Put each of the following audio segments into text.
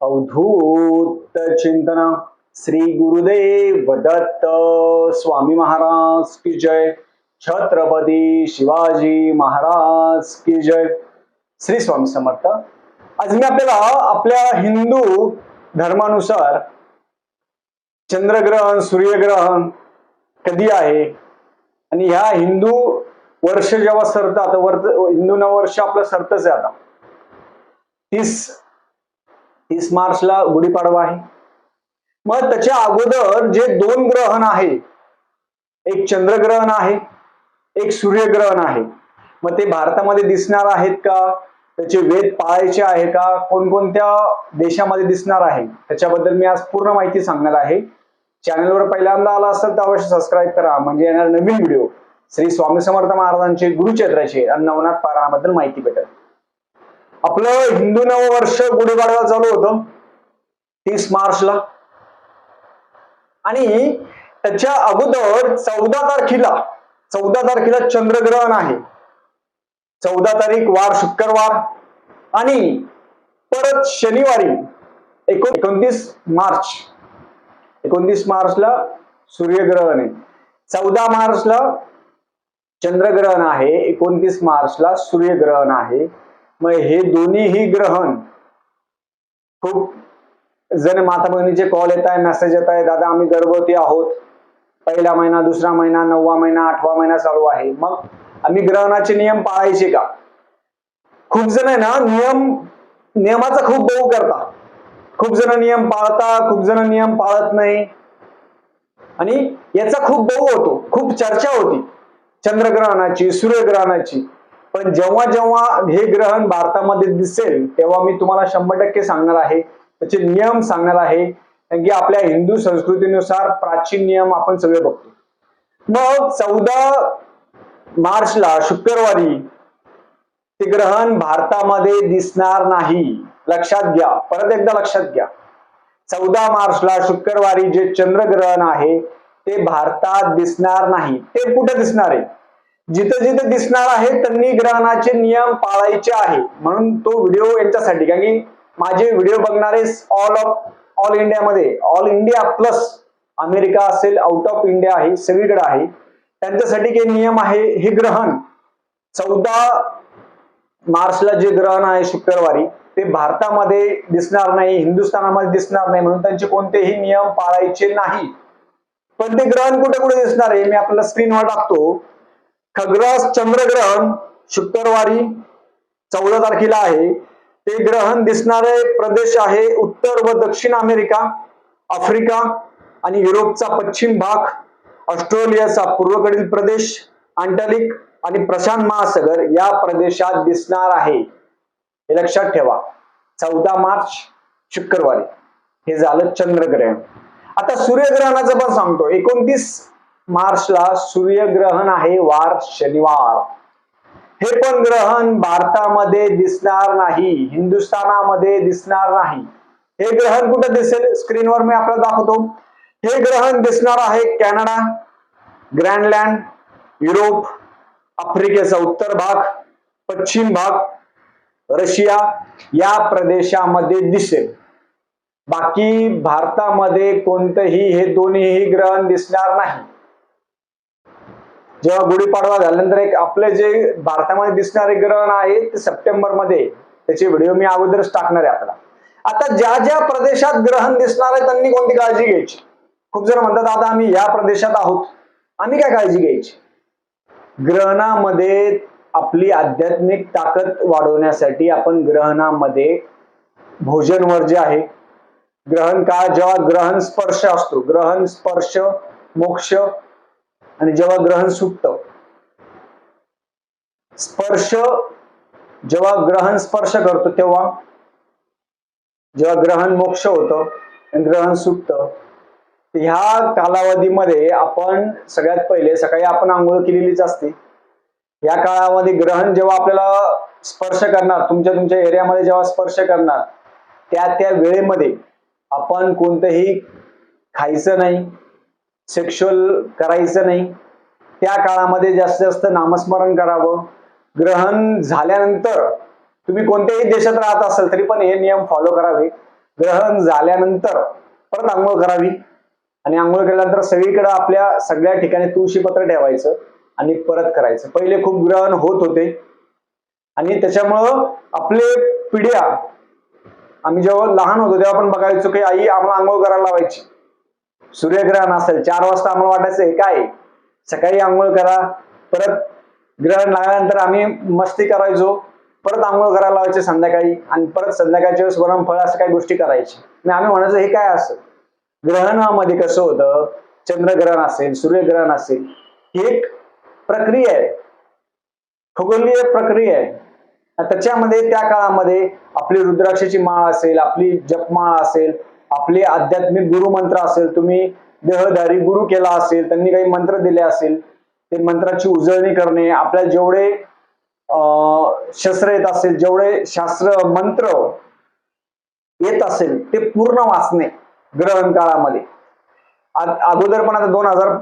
अवधूत चिंतन श्री गुरुदेव दत्त स्वामी महाराज की जय. छत्रपती शिवाजी महाराज की जय. श्री स्वामी समर्थ. आज मी आपल्याला आपल्या हिंदू धर्मानुसार चंद्रग्रहण सूर्यग्रहण कधी आहे? आणि ह्या हिंदू वर्ष जेव्हा सरतं आता वर्ष हिंदू नववर्ष आपलं सरतच आहे आता. तीस तीस मार्चला गुढीपाडवा आहे. मग त्याच्या अगोदर जे दोन ग्रहण आहे एक चंद्रग्रहण आहे एक सूर्यग्रहण आहे. मग ते भारतामध्ये दिसणार आहेत का? त्याचे वेद पाळायचे आहे का? कोणकोणत्या देशामध्ये दिसणार आहे? त्याच्याबद्दल मी आज पूर्ण माहिती सांगणार आहे. चॅनलवर पहिल्यांदा आला असेल तर अवश्य सबस्क्राईब करा. म्हणजे येणार नवीन व्हिडिओ. श्री स्वामी समर्थ महाराजांचे गुरुचेत्राचे आणि नवनाथ पारायणाबद्दल माहिती भेटेल. आपलं हिंदू नववर्ष गुढीपाडवा चालू होतं. तीस मार्चला. आणि त्याच्या अगोदर चौदा तारखेला चौदा तारखेला चंद्रग्रहण आहे. चौदा तारीख वार शुक्रवार. आणि परत शनिवारी एकोण एकोणतीस मार्च. एकोणतीस मार्चला सूर्यग्रहण आहे. चौदा मार्चला चंद्रग्रहण आहे. एकोणतीस मार्चला सूर्यग्रहण आहे. मग हे दोन्हीही ग्रहण खूप जण माता बहिणीचे कॉल येत आहे मेसेज येत आहे दादा आम्ही गर्भवती आहोत. पहिला महिना दुसरा महिना नववा महिना आठवा महिना चालू आहे. मग आम्ही ग्रहणाचे नियम पाळायचे का? खूप जण आहे ना नियम नियमाचा खूप बहु करता. खूप जण नियम पाळता खूप जण नियम पाळत नाही. आणि याचा खूप बहु होतो खूप चर्चा होती. चंद्रग्रहणाची सूर्यग्रहणाची. पण जेव्हा जेव्हा हे ग्रहण भारतामध्ये दिसेल तेव्हा मी तुम्हाला शंभर टक्के सांगणार आहे. त्याचे नियम सांगणार आहे. कारण की आपल्या हिंदू संस्कृतीनुसार प्राचीन नियम आपण सगळे बघतो. मग चौदा मार्चला शुक्रवारी ते ग्रहण भारतामध्ये दिसणार नाही. लक्षात घ्या. परत एकदा लक्षात घ्या. चौदा मार्चला शुक्रवारी जे चंद्रग्रहण आहे ते भारतात दिसणार नाही. ते कुठे दिसणार आहे? जिथं जिथं दिसणार आहे त्यांनी ग्रहणाचे नियम पाळायचे आहे. म्हणून तो व्हिडिओ यांच्यासाठी. कारण की माझे व्हिडिओ बघणारे ऑल ऑफ ऑल इंडियामध्ये ऑल इंडिया प्लस अमेरिका असेल आउट ऑफ इंडिया आहे सगळीकडे आहे. त्यांच्यासाठी काही नियम आहे हे ग्रहण. चौदा मार्चला जे ग्रहण आहे शुक्रवारी ते भारतामध्ये दिसणार नाही हिंदुस्थानामध्ये दिसणार नाही म्हणून त्यांचे कोणतेही नियम पाळायचे नाही. पण ते ग्रहण कुठे कुठे दिसणार आहे मी आपल्याला स्क्रीनवर टाकतो. खग्रास चंद्रग्रहण शुक्रवारी चौदा तारखेला आहे. ते ग्रहण दिसणारे प्रदेश आहे उत्तर व दक्षिण अमेरिका आफ्रिका आणि युरोपचा पश्चिम भाग ऑस्ट्रेलियाचा पूर्वकडील प्रदेश अंटालिक आणि प्रशांत महासागर या प्रदेशात दिसणार आहे. हे लक्षात ठेवा. चौदा मार्च शुक्रवारी. हे झालं चंद्रग्रहण. आता सूर्यग्रहणाचं पण सांगतो. एकोणतीस मार्चला सूर्यग्रहण आहे वार शनिवार. हे पण ग्रहण भारतामध्ये दिसणार नाही हिंदुस्थानामध्ये दिसणार नाही. हे ग्रहण कुठं दिसेल? स्क्रीनवर मी आपल्याला दाखवतो. हे ग्रहण दिसणार आहे कॅनडा ग्रँडलँड युरोप आफ्रिकेचा उत्तर भाग पश्चिम भाग रशिया या प्रदेशामध्ये दिसेल. बाकी भारतामध्ये कोणतंही हे दोन्हीही ग्रहण दिसणार नाही. जेव्हा गुढीपाडवा झाल्यानंतर एक आपले जे भारतामध्ये दिसणारे ग्रहण आहे ते सप्टेंबरमध्ये त्याचे व्हिडिओ मी अगोदरच टाकणार आहे आपल्याला. आता ज्या ज्या प्रदेशात ग्रहण दिसणार आहे त्यांनी कोणती काळजी घ्यायची? खूप जण म्हणतात आता आम्ही या प्रदेशात आहोत. आम्ही काय काळजी घ्यायची? ग्रहणामध्ये आपली आध्यात्मिक ताकद वाढवण्यासाठी आपण ग्रहणामध्ये भोजनवर जे आहे ग्रहण काळ जेव्हा ग्रहण स्पर्श असतो ग्रहण स्पर्श मोक्ष आणि जेव्हा ग्रहण सुटत स्पर्श जेव्हा ग्रहण स्पर्श करतो तेव्हा जेव्हा ग्रहण मोक्ष होतं ग्रहण सुटतं ह्या कालावधीमध्ये आपण सगळ्यात पहिले सकाळी आपण आंघोळ केलेलीच असते. या काळामध्ये ग्रहण जेव्हा आपल्याला स्पर्श करणार तुमच्या तुमच्या एरियामध्ये जेव्हा स्पर्श करणार त्या त्या वेळेमध्ये आपण कोणतंही खायचं नाही सेक्शुअल करायचं नाही. त्या काळामध्ये जास्तीत जास्त नामस्मरण करावं. ग्रहण झाल्यानंतर तुम्ही कोणत्याही देशात राहत असाल तरी पण हे नियम फॉलो करावे. ग्रहण झाल्यानंतर परत आंघोळ करावी. आणि आंघोळ केल्यानंतर सगळीकडे आपल्या सगळ्या ठिकाणी तुळशीपत्र ठेवायचं आणि परत करायचं. पहिले खूप ग्रहण होत होते. आणि त्याच्यामुळं आपले पिढ्या आम्ही जेव्हा लहान होतो तेव्हा आपण बघायचो की आई आम्हाला आंघोळ करायला लावायची. सूर्यग्रहण असेल चार वाजता आम्हाला वाटायचं हे काय? आहे? सकाळी आंघोळ करा. परत ग्रहण लागल्यानंतर आम्ही मस्ती करायचो. परत आंघोळ करायला लावायचे संध्याकाळी आणि परत संध्याकाळच्या वेळेस वरण फळ असं काही गोष्टी करायची. आणि आम्ही म्हणायचो हे काय असं? ग्रहणामध्ये कसं होतं? चंद्रग्रहण असेल सूर्यग्रहण असेल ही एक प्रक्रिया आहे. खगोलीय प्रक्रिया आहे. त्याच्यामध्ये त्या काळामध्ये आपली रुद्राक्षाची माळ असेल आपली जपमाळ असेल आपले आध्यात्मिक गुरुमंत्र असेल तुम्ही देहधारी गुरु केला असेल त्यांनी काही मंत्र दिले असेल ते मंत्राची उजळणी करणे आपल्या जेवढे अं, शस्त्र येत असेल जेवढे शास्त्र मंत्र येत असेल ते पूर्ण वाचणे ग्रहण काळामध्ये. अगोदर पण आता दोन हजार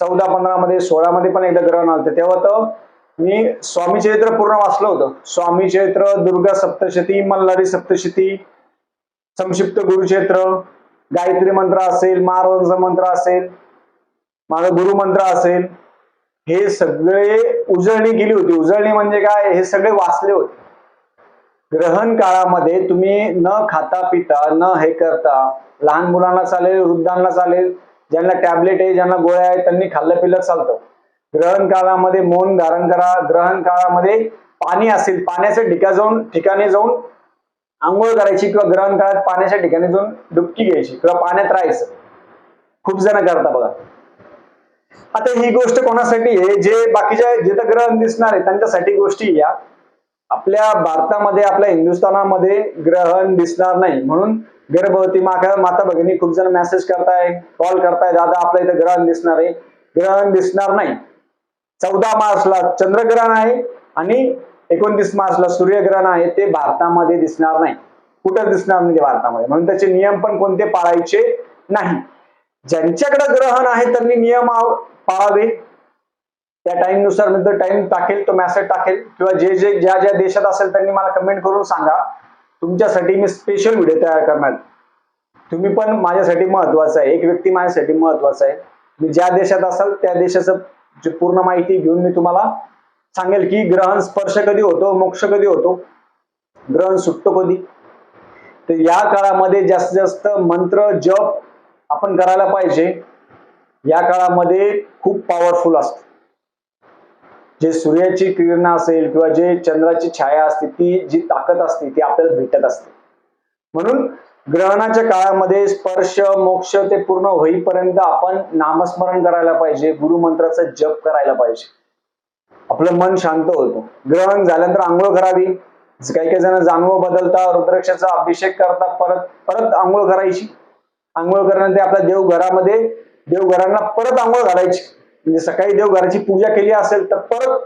चौदा पंधरा मध्ये सोळा मध्ये पण एकदा ग्रहण आलं तेव्हा तर मी स्वामी चरित्र पूर्ण वाचलं होतं. स्वामी चरित्र दुर्गा सप्तशती मल्हारी सप्तशती संक्षिप्त गुरुक्षेत्र गायत्री मंत्र असेल महाराजांचा मंत्र असेल माझा गुरुमंत्र असेल हे सगळे उजळणी गेली होती. उजळणी म्हणजे काय? हे सगळे वाचले होते. ग्रहण काळामध्ये तुम्ही न खाता पिता न हे करता लहान मुलांना चालेल वृद्धांना चालेल ज्यांना टॅबलेट आहे ज्यांना गोळ्या आहेत त्यांनी खाल्लं पिलं चालतं. ग्रहण काळामध्ये मौन धारण करा. ग्रहण काळामध्ये पाणी असेल पाण्याच्या ठिका जाऊन ठिकाणी जाऊन आंघोळ करायची किंवा ग्रहण काळात पाण्याच्या ठिकाणी जाऊन डुबकी घ्यायची किंवा पाण्यात राहायचं. खूप जण करता बघा. आता ही गोष्ट कोणासाठी आहे? जे बाकीच्या जिथं ग्रहण दिसणार आहे त्यांच्यासाठी गोष्टी या. आपल्या भारतामध्ये आपल्या हिंदुस्थानामध्ये ग्रहण दिसणार नाही. म्हणून गर्भवती माता माता भगिनी खूप जण मेसेज करताय कॉल करताय दादा आपल्या इथं ग्रहण दिसणार आहे. ग्रहण दिसणार नाही. चौदा मार्चला चंद्रग्रहण आहे आणि एकोणतीस मार्चला सूर्यग्रहण आहे ते भारतामध्ये दिसणार नाही. कुठं दिसणार नाही भारतामध्ये? म्हणून त्याचे नियम पण कोणते पाळायचे नाही. ज्यांच्याकडे ग्रहण आहे त्यांनी नियम पाळावे. त्या टाइमनुसार मी जर म्हणजे टाइम टाकेल तो मेसेज टाकेल. किंवा जे जे ज्या ज्या देशात असेल त्यांनी मला कमेंट करून सांगा. तुमच्यासाठी मी स्पेशल व्हिडिओ तयार करणार. तुम्ही पण माझ्यासाठी महत्वाचं आहे. एक व्यक्ती माझ्यासाठी महत्त्वाचा आहे. मी ज्या देशात असाल त्या देशाचं पूर्ण माहिती घेऊन मी तुम्हाला सांगेल की ग्रहण स्पर्श कधी होतो मोक्ष कधी होतो? ग्रहण सुटतो कधी? तर या काळामध्ये जास्तीत जास्त मंत्र जप आपण करायला पाहिजे. या काळामध्ये खूप पॉवरफुल असतं. जे सूर्याची किरण असेल किंवा जे चंद्राची छाया असते ती जी ताकद असते ती आपल्याला भेटत असते. म्हणून ग्रहणाच्या काळामध्ये स्पर्श मोक्ष ते पूर्ण होईपर्यंत आपण नामस्मरण करायला पाहिजे गुरुमंत्राचा जप करायला पाहिजे. आपलं मन शांत होतं. ग्रहण झाल्यानंतर आंघोळ करावी. काही काही जण जानवं बदलता रुद्राक्षाचा अभिषेक करता परत परत आंघोळ करायची. आंघोळ करण्यानंतर आपल्या देवघरामध्ये देवघरांना परत आंघोळ घालायची. म्हणजे सकाळी देवघराची पूजा केली असेल तर परत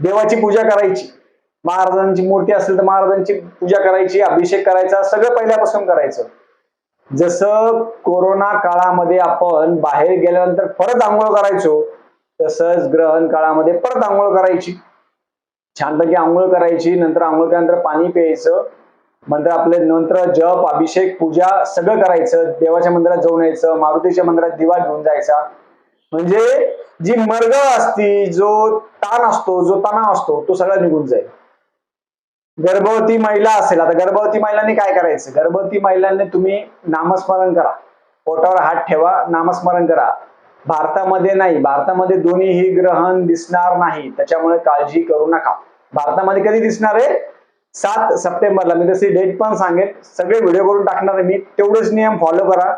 देवाची पूजा करायची. महाराजांची मूर्ती असेल तर महाराजांची पूजा करायची अभिषेक करायचा सगळं पहिल्यापासून करायचं. जसं कोरोना काळामध्ये आपण बाहेर गेल्यानंतर परत आंघोळ करायचो तसंच ग्रहण काळामध्ये परत आंघोळ करायची. छानपैकी आंघोळ करायची नंतर आंघोळ केल्यानंतर पाणी प्यायचं नंतर आपले नंतर जप अभिषेक पूजा सगळं करायचं देवाच्या मंदिरात जाऊन यायचं मारुतीच्या मंदिरात दिवा घेऊन जायचा. म्हणजे जी मर्ग असती जो ताण असतो जो तणाव असतो तो सगळा निघून जाईल. गर्भवती महिला असेल आता गर्भवती महिलांनी काय करायचं? गर्भवती महिलांनी तुम्ही नामस्मरण करा. पोटावर हात ठेवा नामस्मरण करा. भारतामध्ये नाही. भारतामध्ये दोन्हीही ग्रहण दिसणार नाही. त्याच्यामुळे काळजी करू नका. भारतामध्ये कधी दिसणार आहे? सात सप्टेंबरला. मी तशी डेट पण सांगेन. सगळे व्हिडिओ करून टाकणार आहे मी. तेवढेच नियम फॉलो करा.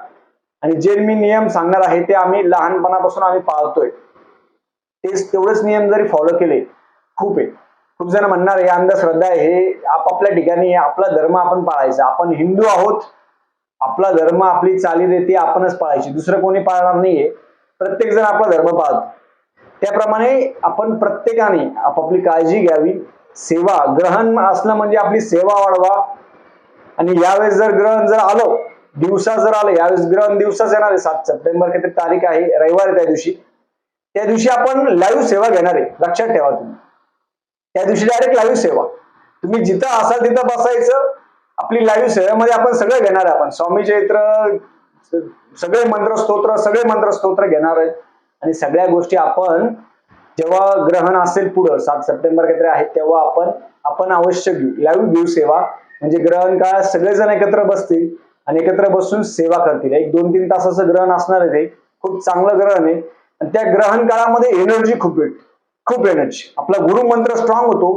आणि जे मी नियम सांगणार आहे ते आम्ही लहानपणापासून आम्ही पाळतोय. तेच तेवढेच नियम जरी फॉलो केले खूप आहे. खूप जण म्हणणार हे अंधश्रद्धा आहे. हे आपापल्या ठिकाणी आहे, आपला धर्म आपण पाळायचा. आपण हिंदू आहोत. आपला धर्म आपली चालीरीती आपणच पाळायची. दुसरं कोणी पाळणार नाहीये. प्रत्येक जण आपला धर्म पाळतो. त्याप्रमाणे आपण प्रत्येकाने आपापली काळजी घ्यावी. सेवा ग्रहण असणं म्हणजे आपली सेवा वाढवा. आणि यावेळेस जर ग्रहण जर आलं दिवसा जर आलं यावेळेस ग्रहण दिवसाच येणार आहे. सात सप्टेंबर काहीतरी तारीख आहे? रविवार त्या दिवशी. त्या दिवशी आपण लाईव्ह सेवा घेणार आहे. लक्षात ठेवा तुम्ही. त्या दिवशी डायरेक्ट लाईव्ह सेवा. तुम्ही जिथं असाल तिथं बसायचं. आपली लाईव्ह सेवेमध्ये आपण सगळं घेणार आहे आपण. स्वामी चैत्र सगळे मंत्र स्तोत्र सगळे मंत्र स्तोत्र घेणार आहे. आणि सगळ्या गोष्टी आपण जेव्हा ग्रहण असेल पुढं सात सप्टेंबर काहीतरी आहे तेव्हा आपण आपण अवश्य घेऊ. लाईव्ह घेऊ सेवा. म्हणजे ग्रहण काळात सगळेजण एकत्र बसतील आणि एकत्र बसून सेवा करतील. एक दोन तीन तासाचं ग्रहण असणार आहे ते. खूप चांगलं ग्रहण आहे. आणि त्या ग्रहण काळामध्ये एनर्जी खूप भेटते खूप एनर्जी आपला गुरु मंत्र स्ट्रॉंग होतो.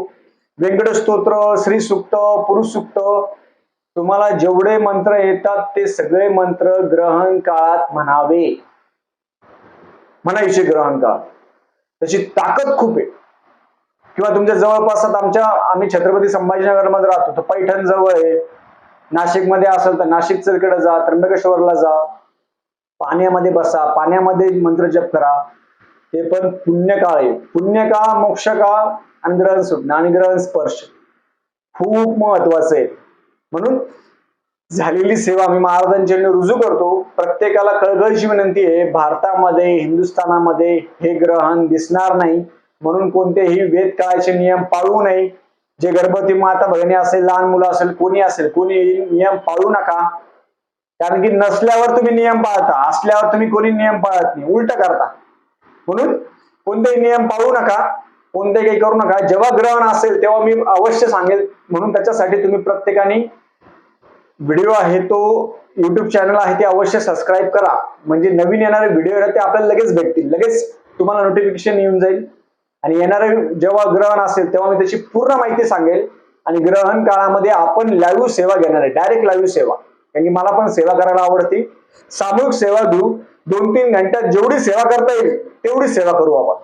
व्यंकट स्तोत्र श्री सुक्त पुरुष सुक्त तुम्हाला जेवढे मंत्र येतात ते सगळे मंत्र ग्रहण काळात म्हणावे. म्हणायचे ग्रहण काळ. त्याची ताकद खूप आहे. किंवा तुमच्या जवळपास आमच्या आम्ही छत्रपती संभाजीनगरमध्ये राहतो तर पैठण जवळ आहे. नाशिकमध्ये असेल तर नाशिक इकडे जा त्र्यंबकेश्वरला जा. पाण्यामध्ये बसा पाण्यामध्ये मंत्र जप करा. ते पण पुण्यकाळ आहे. पुण्यकाळ मोक्षकाळ आणि ग्रहण सुटणं आणि ग्रहण स्पर्श. खूप महत्वाचं आहे. म्हणून झालेली सेवा मी महाराजांच्या रुजू करतो. प्रत्येकाला कळकळीची विनंती आहे भारतामध्ये हिंदुस्थानामध्ये हे ग्रहण दिसणार नाही. म्हणून कोणतेही वेद काळाचे नियम पाळू नये. जे गर्भवती माता भगिनी असेल लहान मुलं असेल कोणी असेल कोणी नियम पाळू नका. कारण की नसल्यावर तुम्ही नियम पाळता असल्यावर तुम्ही कोणी नियम पाळत नाही. उलट करता. म्हणून कोणतेही नियम पाळू नका. कोणते काही करू नका. जेव्हा ग्रहण असेल तेव्हा मी अवश्य सांगेल. म्हणून त्याच्यासाठी तुम्ही प्रत्येकाने व्हिडिओ आहे तो युट्यूब चॅनल आहे ते अवश्य सबस्क्राईब करा. म्हणजे नवीन येणारे व्हिडिओ आहेत ते आपल्याला लगेच भेटतील. लगेच तुम्हाला नोटिफिकेशन येऊन जाईल. आणि येणारे जेव्हा ग्रहण असेल तेव्हा मी त्याची पूर्ण माहिती सांगेल. आणि ग्रहण काळामध्ये आपण लाईव्ह सेवा घेणार आहे. डायरेक्ट लाईव्ह सेवा. कारण की मला पण सेवा करायला आवडते. सामूहिक सेवा घेऊ. दोन तीन घंट्यात जेवढी सेवा करता येईल तेवढी सेवा करू आपण.